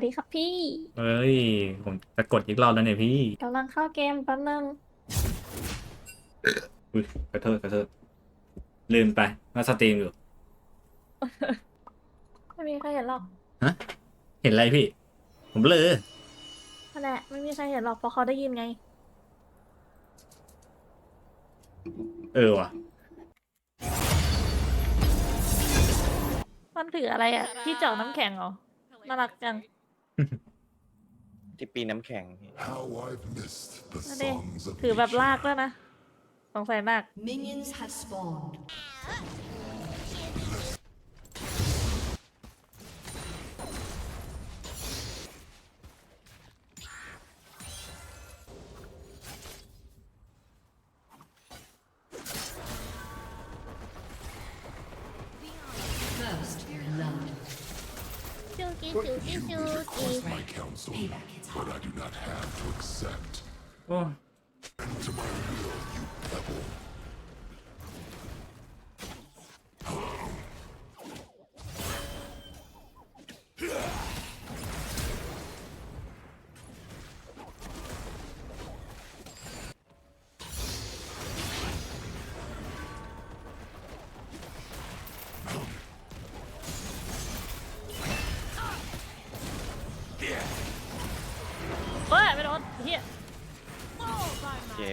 สวัสดีครับพี่เฮ้ย ผมจะกดอีกรอบแล้วเนี่ยพี่กำลังเข้าเกมแป๊บนึงอุ้ยกระเทิดกระเทิดลืมไปว่าสตรีมอยู่ ไม่มีใครเห็นหรอกเห็นอะไรพี่ ผมเบลอนั่นแหละไม่มีใครเห็นหรอกเพราะเขาได้ยินไง เออว่ะ มันถืออะไรอะที่เจาะน้ำแข็งเหรอน่ารักจัง ที่ปีนน้ำแข็ง How I've missed the นั่นดิ songs of ถือแบบลากด้วยนะ สงสัยหนัก Minions have spawned. จูกี้จูกี้จูกี้ my counsel, but I do not have to accept. โอ้ To my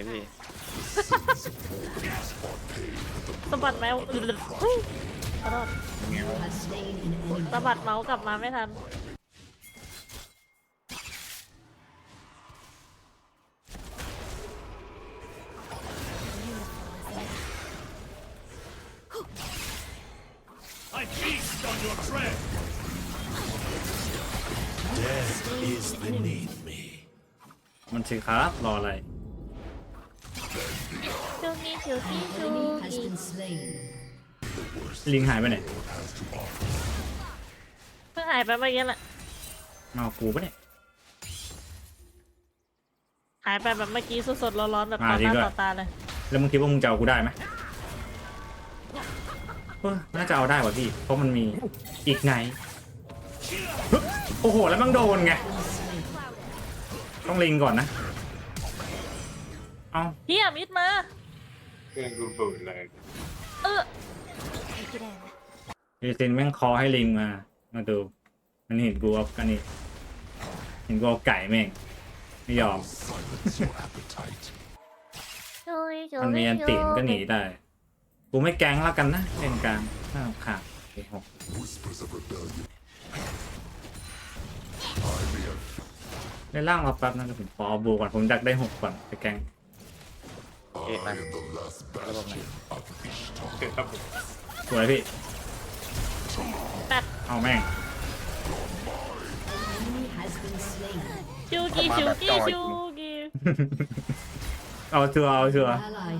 พี่สะบัดแมวอุ๊ยขอโทษ You have slain an enemy. สะบัดเมาส์กลับมาไม่ทันมันสิครับรออะไร จูกี้จูกี้จู Enemy has กี้ been slain. ลิงหายไปไหนเพิ่งหายไปเมื่อกี้แหละมาเอากูปะเนี่ย หายไปแบบเมื่อกี้สดๆร้อนๆแบบต่อมาจริหงน้าด้วยต่อตาเลย แล้วมึงคิดว่ามึงจะเอากูได้ไหมเออน่าจะเอาได้ว่ะพี่ เพราะมันมีอีกไงฮึบโอ้โห แล้วมันโดนไง ต้องลิงก่อนนะ เอาเฮียมิดมา เครื่องดูเบิดเลยเออดีซินแม่งคอให้ลิงมา มาดู มันเห็นกูเอากันนี่เห็นกูเอาไก่แม่ง ไม่ยอม Silence your appetite. จูกี้จูมันมีอันติมนก็หนีได้ กูไม่แก๊งแล้วกันนะเล่นกลางห้าวขาดโอหก Whispers of rebellion. I may have เล่นล่างรอแป๊บนะเดี๋ยวผมขอบูก่อนผมอยากได้หกก่อนไปแก๊ง I am the last bastion of Ishtar. สวยพี่แปดเอาแม่ง Enemy has been slain. จูกี้จูกี้จูกี้เอาชัวร์เอาชัวร์ Ally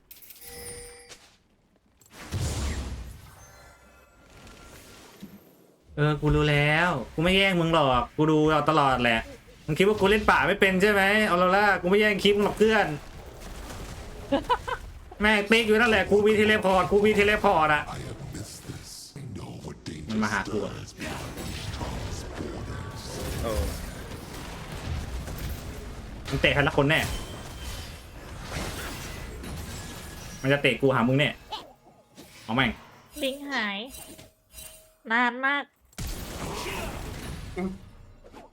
เออ กูรู้แล้ว กูไม่แย่งมึงหรอก กูดูเอาตลอดแหละ มึงคิดว่ากูเล่นป่าไม่เป็นใช่ไหมเอาและละกูไม่แย่งคลิปมึงหรอกเพื่อน แม่งติ๊กอยู่นั่นแหละกูมีเทเลพอร์ตกูมีเทเลพอร์ตอะ I have missed this. I know what มันมาหา danger กูอะ lies behind Ishtar's borders. โอ้มันเตะใครละคนแน่ มันจะเตะกูหามึงแน่เอาแม่งลิงหาย นานมาก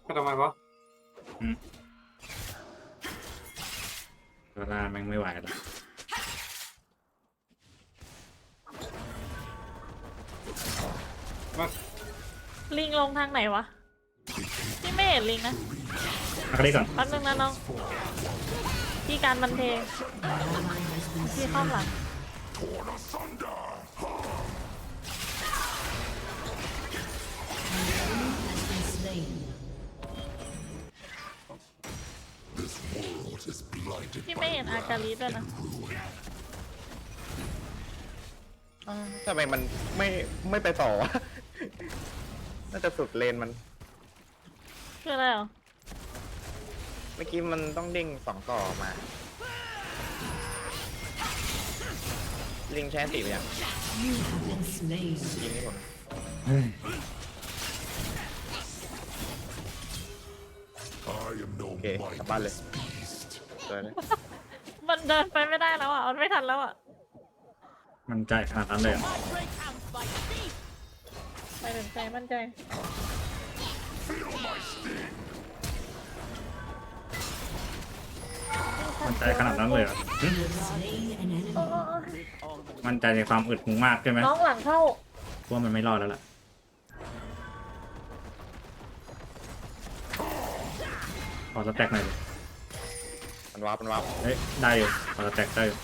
ก็ทำไมวะ เวลาแม่งไม่ไหวแล้วลิงลงทางไหนวะพี่ไม่เห็นลิงนะเอาคนนี้ก่อนแป๊บนึงนะน้องที่การบันเทง ally has been ที่ slain. ข้างหลัง เห็นอากาลีด้วยนะ ruin. อ้าวทำไมมันไม่ไม่ไปต่อวะ น่าจะสุดเลนมัน คืออะไรเหรอเมื่อกี้มันต้องเด้งสองต่อมา ลิงใช้อันติไปยัง You have been slain. ยิงไม่ผลเฮ้ย am no โอเคกลับบ้านเลย mindless beast. เจอเลยมัน เดินไปไม่ได้แล้วอะมันไม่ทันแล้วอะ มันใจขนาดนั้นเลยเหรอ ไปเดินใจมั่นใจมันใจขนาดนั้นเลยเหรอหึ You have slain an enemy. โอ้โอ้โอ้มันใจในความอึดมึงมากใช่ไหมน้องหลังเข้ากลัว่ามันไม่รอดแล้วล่ะ ขอสแต็กหน่อยดิ มันวาร์ปมันวาร์ปเฮ้ยได้อยู่ขอสแต็กได้อยู่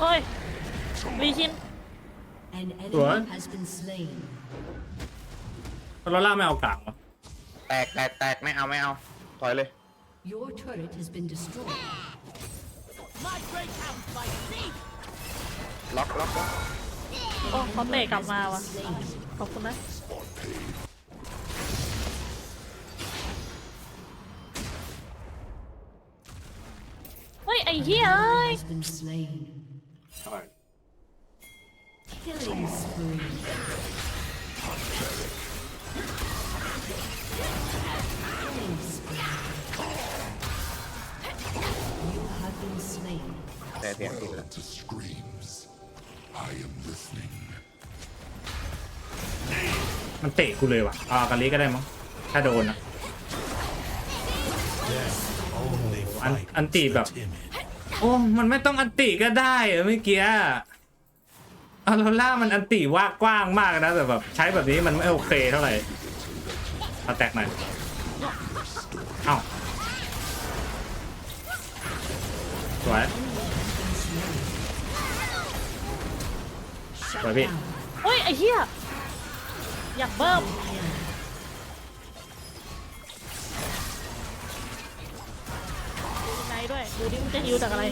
โอ้ยลีชิน An What? enemy has been slain. แล้วล่าไม่เอากลางวะแตกแตกแตกไม่เอาไม่เอา ถอยเลย Your turret has been destroyed. ล็อกล็อกล็อกโอ้เขาเตะกลับมาว่ะ Slain. ขอบคุณนะเฮ้ย ไอ้เหี้ยเอ้ย Has been slain. อะไร Killing spree. Killing spree. You have been slain. แต่เสียงติดแล้ว To screams. I am listening. มันเตะกูเลยว่ะเอาอากาลิก็ได้มั้ง ถ้าโดนอะ Only อัน fight อันตีแบบ timid. โอ้ มันไม่ต้องอันติก็ได้เหรอเมื่อกี้อาโรล่ามันอันติว่ากว้างมากนะแต่แบบใช้แบบนี้มันไม่โอเคเท่าไหร่เอาแตกหน่อย เอ้าสวย Shut Rồi bị. down. เฮ้ยไอ้เหี้ยอยากเบิ่มดูไนด้วยดูดิมันจะฮิวจากอะไร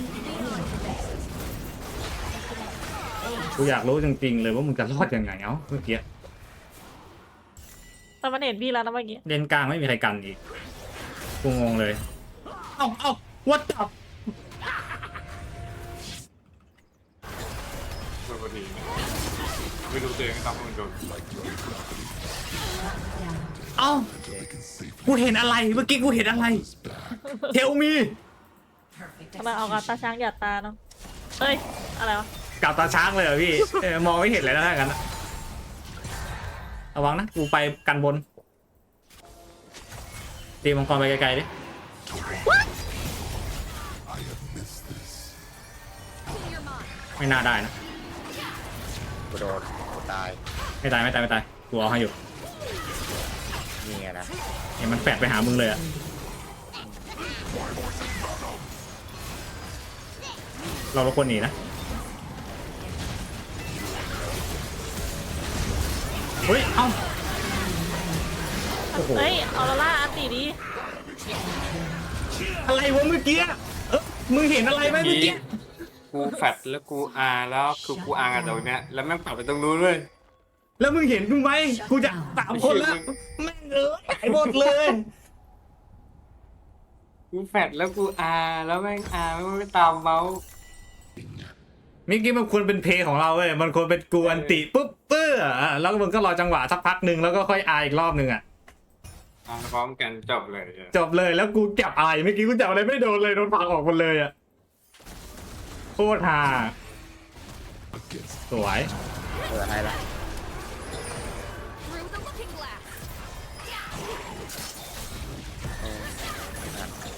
กูอยากรู้จริงๆเลยว่ามึงจะรอดยังไงเอ้าเมื่อกี้แต่มันเห็นพี่แล้วนะเมื่อกี้เลนกลางไม่มีใครกันอีกกูงงเลย เอ้าเอ้า what the โด ไม่รู้ตัวเองทำให้มันโดน Down. เอ้ากูเห็นอะไรเมื่อกี้กูเห็นอะไรเทลมีทำไมเอากาตาช้างหยาดตาเนาะเฮ้ย อะไรวะกับตาช้างเลยเหรอพี่เออมองไม่เห็นเลยนะถ้างั้นอะระวังนะกูไปกันบนตีมังกรไปไกลๆดิไม่น่าได้นะกูโดนกู ตายไม่ตายไม่ตายไม่ตายกูเอาให้อยู่นี่ไงนะเห็นมันแฝดไปหามึงเลยอะเราเราควรหนีนะเฮ้ยเอ้าโอ้โหเฮ้ยออโรล่าอันตีดีอะไรวะเมื่อกี้เอ้อมึงเห็นอะไรไหมเมื่อกี้ กูแฟดแล้วกูอาแล้วคือกูอากันตรงเนี้ยแล้วแม่งปัดไปตรงนู้นด้วยแล้วมึงเห็นกูไหมกูจะสามคนแล้วแม่งเอ้ยหายหมดเลยกูแฟดแล้วกูอาแล้วแม่งอาไม่ไม่ตามเมาส์เมื่อกี้มันควรเป็นเพลงของเราเว้ยมันควรเป็นกวนติปุ๊บเปื้ออะแล้วมึงก็รอจังหวะสักพักหนึ่งแล้วก็ค่อยอายอีกรอบหนึ่งอะอาพร้อมกันจบเลยอะจบเลยแล้วกูจับอะไรเมื่อกี้กูจับอะไรไม่โดนเลยโดนผลักออกหมดเลยอะ โคตรฮาสวยเออให้ละ Through the looking glass.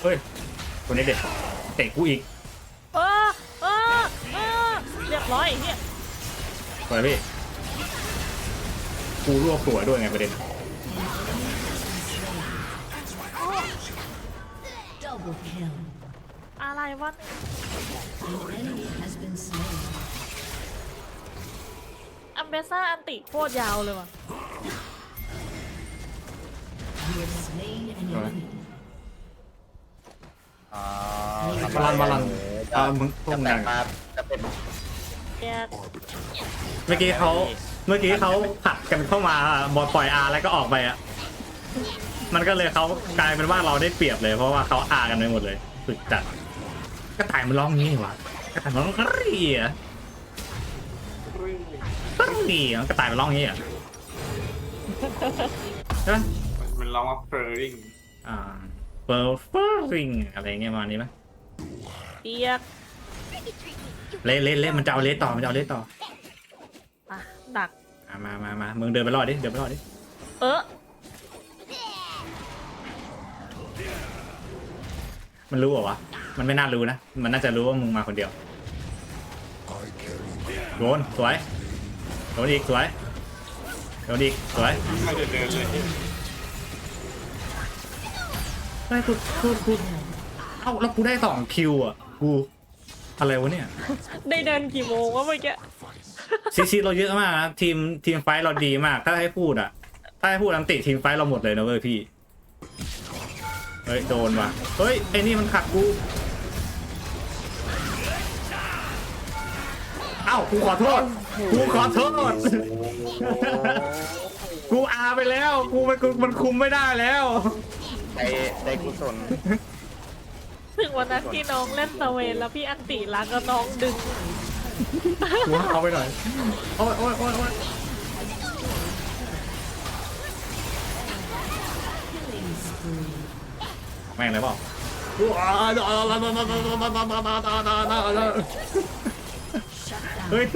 เฮ้ยคนนี้เด็ดเตะกูอีกเออเออเออเรียบร้อยไอ้เหี้ยสวยพี่กูรวบตัวด้วยไงประเด็น Double kill. อะไรวะ An enemy has been slain. อัมเบซ่าอันติโคตรยาวเลยว่ะ You have slain an enemy. อ่าบาลันบาลันเออมึงพวกจะมึงแตดักงมาจะเป็นแกเมื่อกี้เขาเมื่อกี้เขาผลักกันเข้ามาบอลปล่อยอาแล้วก็ออกไปอะ มันก็เลยเขากลายเป็นว่าเราได้เปรียบเลย เพราะว่าเขาอากันไปหมดเลยสุดจัด ก็ถ่ายมันร้องงี้นี่หวะกระต่ายมันร้องกรี๊ดกรี๊ดกระต่ายมันร้องอย่างนี้เหรอะใช่ไหมมันร้องว่า purring อ่าเปิร์ฟริงอะไรเงี้ยประมาณนี้ไหมเปียกเละเละเละมันจะเอาเละต่อมันจะเอาเละต่ออะดักอะมามามามึงเดินไปรอดดิเดินไปรอดดิเออมันรู้เหรอวะ มันไม่น่ารู้นะ มันน่าจะรู้ว่ามึงมาคนเดียว I carry โดนสวยโดนอีกสวยโดนอีกสวยไม่ได้เดินเลยได้กูกูกูเอ้าแล้วกูได้สองคิวอะกูอะไรวะเนี่ยได้เดินกี่โมงวะเมื่อกี้ซีซีเราเยอะมากนะทีมทีมไฟท์เราดีมาก ถ้าให้พูดอะ ถ้าให้พูดอันติทีมไฟท์เราหมดเลยนะเว้ยพี่เฮ้ยโดนว่ะเฮ้ยไอ้นี่มันขัดกู อ้ากูขอโทษ กูขอโทษ กูอาไปแล้ว กูมันกูมันคุมไม่ได้แล้ว ใจใจกุศลถึงวันนั้นที่น้องเล่นตะเวนแล้วพี่อันติรักก็น้องดึงกูเอาไปหน่อย โอ้ยโอ้ยโอ้ยโอ้ย Killing spree. แม่งเลยเปล่า เฮ้ย